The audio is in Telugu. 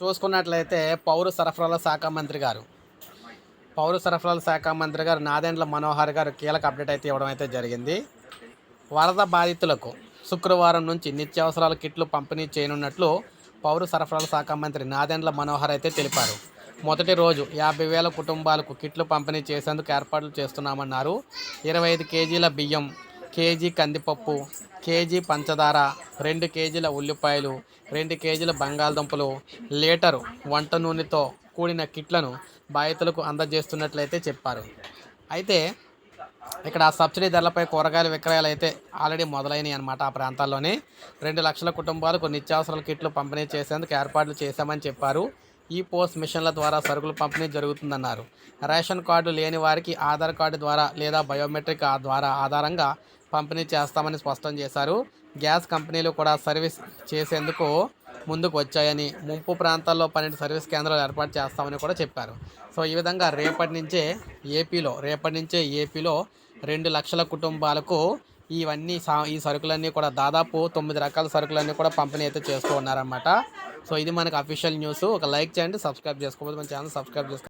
చూసుకున్నట్లయితే పౌర సరఫరాల శాఖ మంత్రి గారు. పౌర సరఫరాల శాఖ మంత్రి గారు నాదెండ్ల మనోహర్ గారు కీలక అప్డేట్ అయితే ఇవ్వడం అయితే జరిగింది. వరద బాధితులకు శుక్రవారం నుంచి నిత్యావసరాల కిట్లు పంపిణీ చేయనున్నట్లు పౌర సరఫరాల శాఖ మంత్రి నాదెండ్ల మనోహర్ అయితే తెలిపారు. మొదటి రోజు యాభై వేల కుటుంబాలకు కిట్లు పంపిణీ చేసేందుకు ఏర్పాట్లు చేస్తున్నామన్నారు. ఇరవై ఐదు కేజీల బియ్యం కేజీ కందిపప్పు కేజీ పంచదార రెండు కేజీల ఉల్లిపాయలు రెండు కేజీల బంగాళదుంపలు లీటరు వంట నూనెతో కూడిన కిట్లను బాధితులకు అందజేస్తున్నట్లయితే చెప్పారు. అయితే ఇక్కడ ఆ సబ్సిడీ ధరలపై కూరగాయల విక్రయాలు అయితే ఆల్రెడీ మొదలైనవి అనమాట ఆ ప్రాంతాల్లోనే. రెండు లక్షల కుటుంబాలకు నిత్యావసరాల కిట్లు పంపిణీ చేసేందుకు ఏర్పాట్లు చేశామని చెప్పారు. ఈ పోస్ట్ మిషన్ల ద్వారా సరుకులు పంపిణీ జరుగుతుందన్నారు. రేషన్ కార్డు లేని వారికి ఆధార్ కార్డు ద్వారా లేదా బయోమెట్రిక్ ద్వారా ఆధారంగా పంపిణీ చేస్తామని స్పష్టం చేశారు. గ్యాస్ కంపెనీలు కూడా సర్వీస్ చేసేందుకు ముందుకు వచ్చాయని ముంపు ప్రాంతాల్లో పన్నెండు సర్వీస్ కేంద్రాలు ఏర్పాటు చేస్తామని కూడా చెప్పారు. సో ఈ విధంగా రేపటి నుంచే ఏపీలో రేపటి నుంచే ఏపీలో రెండు లక్షల కుటుంబాలకు ఇవన్నీ సా ఈ సరుకులన్నీ కూడా దాదాపు తొమ్మిది రకాల సరుకులన్నీ కూడా పంపిణీ అయితే చేస్తూ ఉన్నారన్నమాట. సో ఇది మనకు అఫీషియల్ న్యూస్. ఒక లైక్ చేయండి సబ్స్క్రైబ్ చేసుకోకపోతే మన ఛానల్ సబ్స్క్రైబ్ చేసుకోండి.